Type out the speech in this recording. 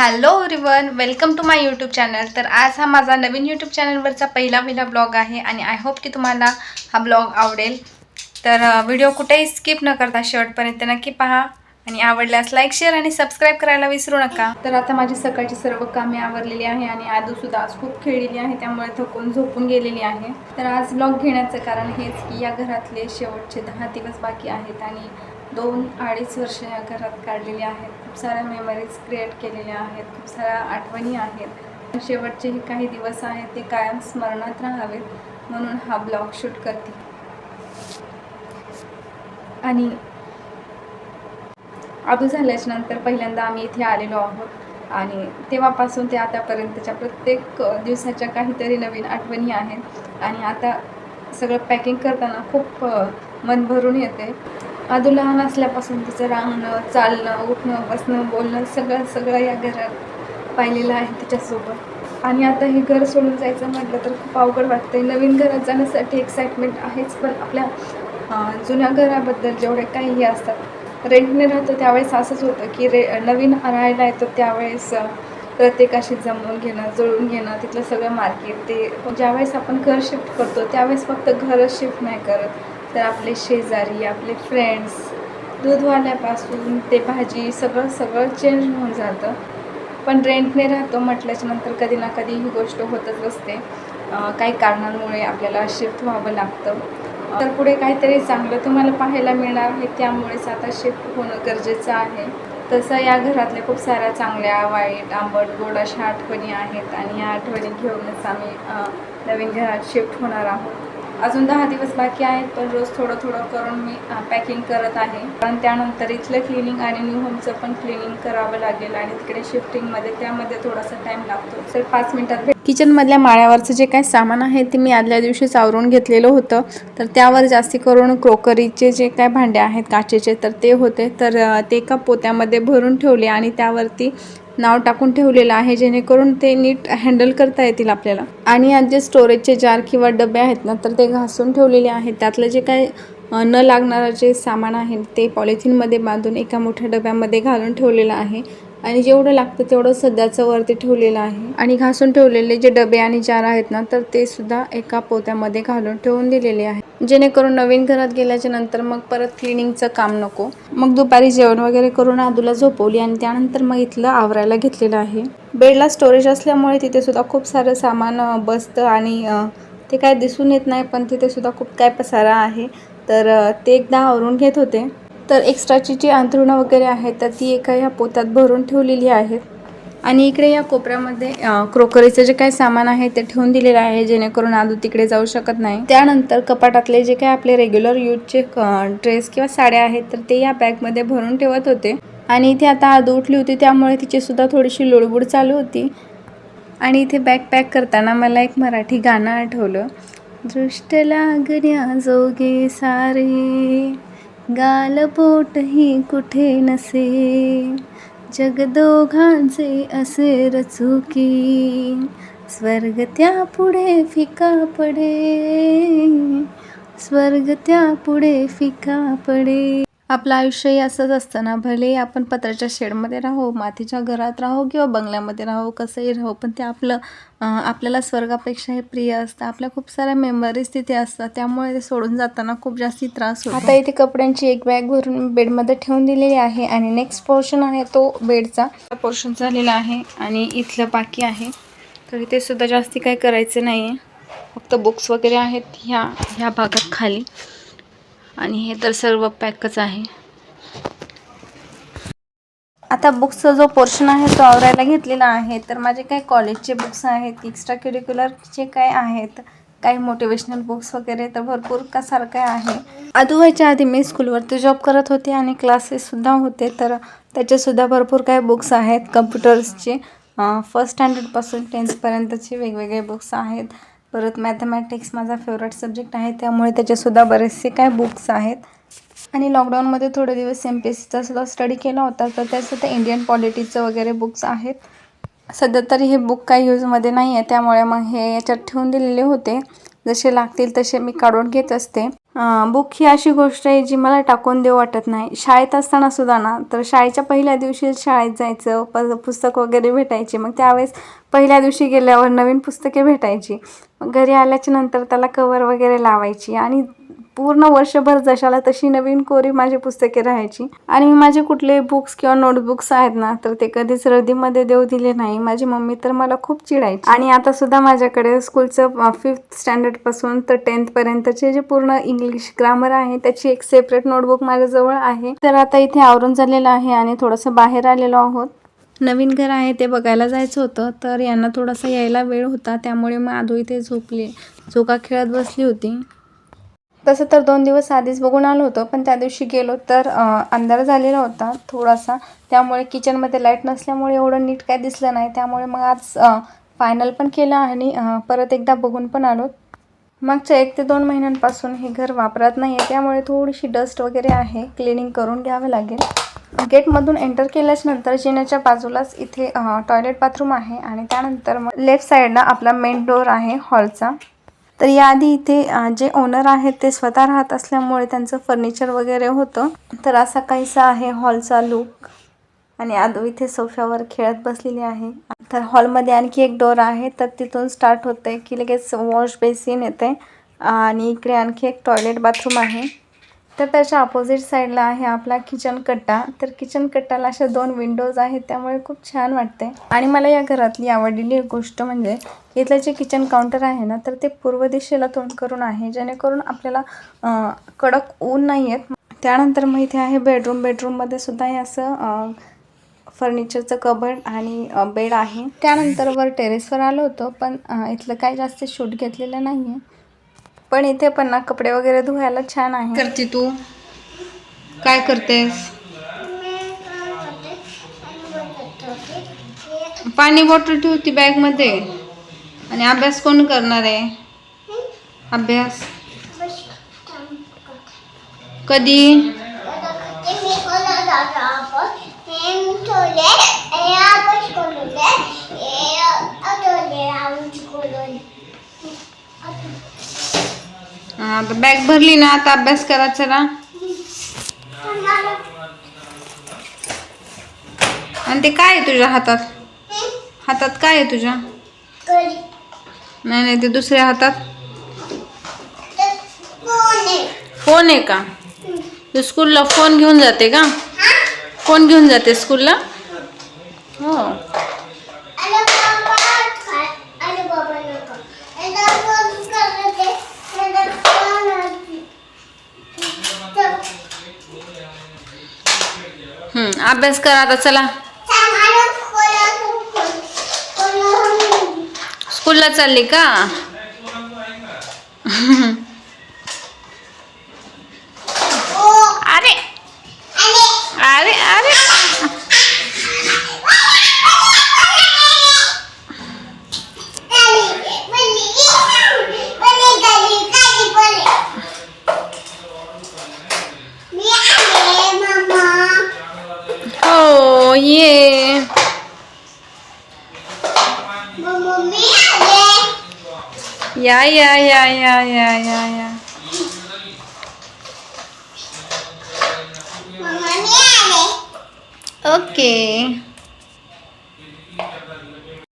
Hello रिवन welcome to my YouTube channel तर आज हा माझा नवीन यूट्यूब चॅनलवरचा पहिला पहिला ब्लॉग आहे आणि आय होप की तुम्हाला हा ब्लॉग आवडेल. तर व्हिडिओ कुठेही स्किप न करता शेवटपर्यंत नक्की पहा आणि आवडल्यास लाईक शेअर आणि सबस्क्राईब करायला विसरू नका. तर आता माझी सकाळची सर्व कामे आवरलेली आहे आणि आदूसुद्धा आज खूप खेळलेली आहे त्यामुळे थकून झोपून गेलेली आहे. तर आज ब्लॉग घेण्याचं कारण हेच की या घरातले शेवटचे दहा दिवस बाकी आहेत आणि दोन अडीच वर्ष या घरात काढलेली आहेत. खूप साऱ्या मेमरीज क्रिएट केलेल्या आहेत. खूप साऱ्या आठवणी आहेत. शेवटचे हे काही दिवस आहेत ते कायम स्मरणात राहावेत म्हणून हा ब्लॉग शूट करते. आणि आदू झाल्याच्यानंतर पहिल्यांदा आम्ही इथे आलेलो आहोत. आणि तेव्हापासून ते आतापर्यंतच्या प्रत्येक दिवसाच्या काहीतरी नवीन आठवणी आहेत. आणि आता सगळं पॅकिंग करताना खूप मन भरून येते. आदू लहान असल्यापासून तिचं राहणं चालणं उठणं बसणं बोलणं सगळं सगळं या घरात पाहिलेलं आहे तिच्यासोबत. आणि आता हे घर सोडून जायचं म्हटलं तर खूप अवघड वाटतंय. नवीन घरात जाण्यासाठी एक्साइटमेंट आहेच पण आपल्या जुन्या घराबद्दल जेवढे काही हे असतात रेंटने राहतो त्यावेळेस असंच होतं की रे नवीन राहायला येतो त्यावेळेस प्रत्येकाशी जमवून घेणं जुळून घेणं तिथलं सगळं मार्केट ते. ज्यावेळेस आपण घर शिफ्ट करतो त्यावेळेस फक्त घरच शिफ्ट नाही करत. तर आपले शेजारी आपले फ्रेंड्स दूधवाल्यापासून ते भाजी सगळं सगळं चेंज होऊन जातं. पण रेंटने राहतो म्हटल्याच्या नंतर कधी ना कधी ही गोष्ट होतच असते. काही कारणांमुळे आपल्याला शिफ्ट व्हावं लागतं. तर पुढे काहीतरी चांगलं तुम्हाला पाहायला मिळणार आहे. त्यामुळेच आता शिफ्ट होणं गरजेचं आहे. तसं या घरातल्या खूप साऱ्या चांगल्या वाईट आंबट गोड अशा आठवणी आहेत. आणि या आठवणी घेऊनच आम्ही नवीन घरात शिफ्ट होणार आहोत. अजून दहा दिवस बाकी आहेत पण रोज थोडं थोडं करून मी पॅकिंग करत आहे. कारण त्यानंतर इथलं क्लिनिंग आणि न्यू होमचं पण क्लिनिंग करावं लागेल आणि तिकडे शिफ्टिंगमध्ये त्यामध्ये थोडासा टाईम लागतो. तर पाच मिनिटात किचनमधल्या माळ्यावरचं जे काही सामान आहे ते मी आदल्या दिवशी सावरून घेतलेलं होतं. तर त्यावर जास्ती करून क्रोकरीचे जे काय भांडे आहेत काचेचे तर ते होते. तर ते एका पोत्यामध्ये भरून ठेवले आणि त्यावरती नाव टाकून ठेवलेलं आहे जेणेकरून ते नीट हँडल करता येतील आपल्याला. आणि आज जे स्टोरेजचे जार किंवा डबे आहेत ना तर ते घासून ठेवलेले आहेत. त्यातलं जे काही न लागणारं जे सामान आहे ते पॉलिथिनमध्ये बांधून एका मोठ्या डब्यामध्ये घालून ठेवलेलं आहे. आणि जेवढं लागतं तेवढं सध्याचं वरती ठेवलेलं आहे. आणि घासून ठेवलेले जे डबे आणि जार आहेत ना तर ते सुद्धा एका पोत्यामध्ये घालून ठेवून दिलेले आहे. जेणेकरून नवीन घरात गेल्याच्यानंतर मग परत क्लिनिंगचं काम नको. मग दुपारी जेवण वगैरे करून आदूला झोपवली आणि त्यानंतर मग इथलं आवरायला घेतलेलं आहे. बेडला स्टोरेज असल्यामुळे तिथे सुद्धा खूप सारं सामान बसतं आणि ते काय दिसून येत नाही पण तिथे सुद्धा खूप काय पसारा आहे. तर ते एकदा आवरून घेत होते. तर एक्स्ट्राची जी अंथरुणं वगैरे आहेत तर ती एका ह्या पोतात भरून ठेवलेली आहेत. आणि इकडे या कोपऱ्यामध्ये क्रोकरीचं जे काही सामान आहे ते ठेवून दिलेलं आहे जेणेकरून आदू तिकडे जाऊ शकत नाही. त्यानंतर कपाटातले जे काही आपले रेग्युलर यूजचे ड्रेस किंवा साड्या आहेत तर ते या बॅगमध्ये भरून ठेवत होते. आणि इथे आता आदू उठली होती त्यामुळे तिचीसुद्धा थोडीशी लुडबुड चालू होती. आणि इथे बॅग पॅक करताना मला एक मराठी गाणं आठवलं. दृष्ट लागण्या जोगे सारे गालपोटही कुठे नसे? जग दोघांचे असे रचुकी स्वर्ग त्या पुढे फिका पडे. स्वर्ग त्या पुढे फिका पडे. आपलं आयुष्यही असंच असतं ना. भले आपण पत्राच्या शेडमध्ये राहू मातीच्या घरात राहू किंवा बंगल्यामध्ये राहू कसंही राहू पण ते आपलं आपल्याला स्वर्गापेक्षा हे प्रिय असतं. आपल्या खूप साऱ्या मेमरीज तिथे असतात. त्यामुळे ते सोडून जाताना खूप जास्ती त्रास होतो. आता इथे कपड्यांची एक बॅग भरून बेडमध्ये ठेवून दिलेली आहे आणि नेक्स्ट पोर्शन आहे तो बेडचा. पोर्शन झालेला आहे आणि इथलं बाकी आहे. तर इथे सुद्धा जास्ती काही करायचं नाही आहे फक्त बुक्स वगैरे आहेत ह्या ह्या भागात खाली. आणि हे तर सर्व पॅकच आहे. आता बुक्सचा जो पोर्शन आहे तो आवरायला घेतलेला आहे. तर माझे काही कॉलेजचे बुक्स आहेत एक्स्ट्रा करिक्युलरचे काय आहेत काही मोटिवेशनल बुक्स वगैरे तर भरपूर का सारखं आहे. आधी व्हायच्या आधी मी स्कूलवरती जॉब करत होते आणि क्लासेससुद्धा होते. तर त्याचेसुद्धा भरपूर काही बुक्स आहेत. कम्प्युटर्सचे फर्स्ट स्टँडर्डपासून टेन्थपर्यंतचे वेगवेगळे बुक्स आहेत. परत मॅथमॅटिक्स माझा फेवरेट सब्जेक्ट आहे त्यामुळे त्याचेसुद्धा बरेचसे काय बुक्स आहेत. आणि लॉकडाऊनमध्ये थोडे दिवस एम पी एस सीचा सुद्धा स्टडी केला होता तर त्यासुद्धा इंडियन पॉलिटिक्सचं वगैरे बुक्स आहेत. सध्या तरी हे बुक काही यूजमध्ये नाही आहे त्यामुळे मग हे याच्यात ठेवून दिलेले होते. जसे लागतील तसे मी काढून घेत असते. बुक ही अशी गोष्ट आहे जी मला टाकून देऊ वाटत नाही. शाळेत असताना सुद्धा ना तर शाळेच्या पहिल्या दिवशी शाळेत जायचं प पुस्तक वगैरे भेटायचे. मग त्यावेळेस पहिल्या दिवशी गेल्यावर नवीन पुस्तके भेटायची. मग घरी आल्याच्यानंतर त्याला कवर वगैरे लावायची. आणि पूर्ण वर्षभर जशाला तशी नवीन कोरी माझी पुस्तके राहायची. आणि माझे कुठले बुक्स किंवा नोटबुक्स आहेत ना तर ते कधीच रद्दीमध्ये देऊ दिले नाही. माझी मम्मी तर मला खूप चिडायची. आणि आता सुद्धा माझ्याकडे स्कूलचं फिफ्थ स्टँडर्डपासून तर टेन्थपर्यंतचे जे पूर्ण इंग्लिश ग्रामर आहे त्याची एक सेपरेट नोटबुक माझ्याजवळ आहे. तर आता इथे आवरून झालेलं आहे आणि थोडंसं बाहेर आलेलो आहोत. नवीन घर आहे ते बघायला जायचं होतं तर यांना थोडासा यायला वेळ होता त्यामुळे मग आधो इथे झोपले. झोका खेळत बसली होती. तसं तर दोन दिवस आधीच बघून आलो होतो पण त्या दिवशी गेलो तर अंधार झालेला होता थोडासा. त्यामुळे किचनमध्ये लाइट नसल्यामुळे एवढं नीट काय दिसलं नाही. त्यामुळे मग आज फायनल पण केलं आणि परत एकदा बघून पण आलो. मागच्या एक ते दोन महिन्यांपासून हे घर वापरत नाही आहे त्यामुळे थोडीशी डस्ट वगैरे आहे. क्लिनिंग करून घ्यावं लागेल. गेटमधून एंटर केल्याच्यानंतर नंतर जिन्याच्या बाजूलाच इथे टॉयलेट बाथरूम आहे आणि त्यानंतर मग लेफ्ट साईडला आपला मेन डोअर आहे हॉलचा तर याआधी इथे जे ओनर आहेत ते स्वतः राहत असल्यामुळे त्यांचं फर्निचर वगैरे होतं. तर असा काहीसा आहे हॉलचा लुक आणि आदो इथे सोफ्यावर खेळत बसलेली आहे. तर हॉलमध्ये आणखी एक डोर आहे. तर तिथून स्टार्ट होते की लगेच वॉश बेसिन येते. आणि इकडे आणखी एक टॉयलेट बाथरूम आहे. तर त्याच्या अपोजिट साईडला आहे आपला किचन कट्टा. तर किचन कट्टाला अशा दोन विंडोज आहेत त्यामुळे खूप छान वाटते आणि मला या घरातली आवडलेली एक गोष्ट म्हणजे इथलं जे किचन काउंटर आहे ना तर ते पूर्व दिशेला तोंड करून आहे जेणेकरून आपल्याला कडक ऊन नाही आहेत त्यानंतर मग इथे आहे बेडरूम बेडरूममध्ये सुद्धा हे असं फर्निचरचं कबड आणि बेड आहे. त्यानंतर वर टेरेसवर आलो होतो पण इथलं काही जास्त शूट घेतलेलं नाही आहे पण इथे पण ना कपडे वगैरे धुवायला छान आहे. करते तू? काय करतेस? पाणी बॉटल ठेवती बॅगमध्ये? आणि अभ्यास कोण करणार आहे? अभ्यास? कधी? हा, आता बॅग भरली ना आता अभ्यास करायचा ना आणि ते काय आहे तुझ्या हातात? हातात काय आहे तुझ्या? नाही नाही ते दुसऱ्या हातात. फ़ोन आहे का? तू स्कूलला फ़ोन घेऊन जाते का? फ़ोन घेऊन जाते स्कूलला? हो. अभ्यास कर आता चला. स्कूलला चालली का? Yeah, yeah, yeah, yeah, yeah, yeah, yeah. Okay.